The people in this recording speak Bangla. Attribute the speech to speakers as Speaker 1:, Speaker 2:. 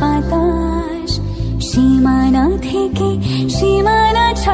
Speaker 1: বাতাস সীমানা থেকে সীমানা ছা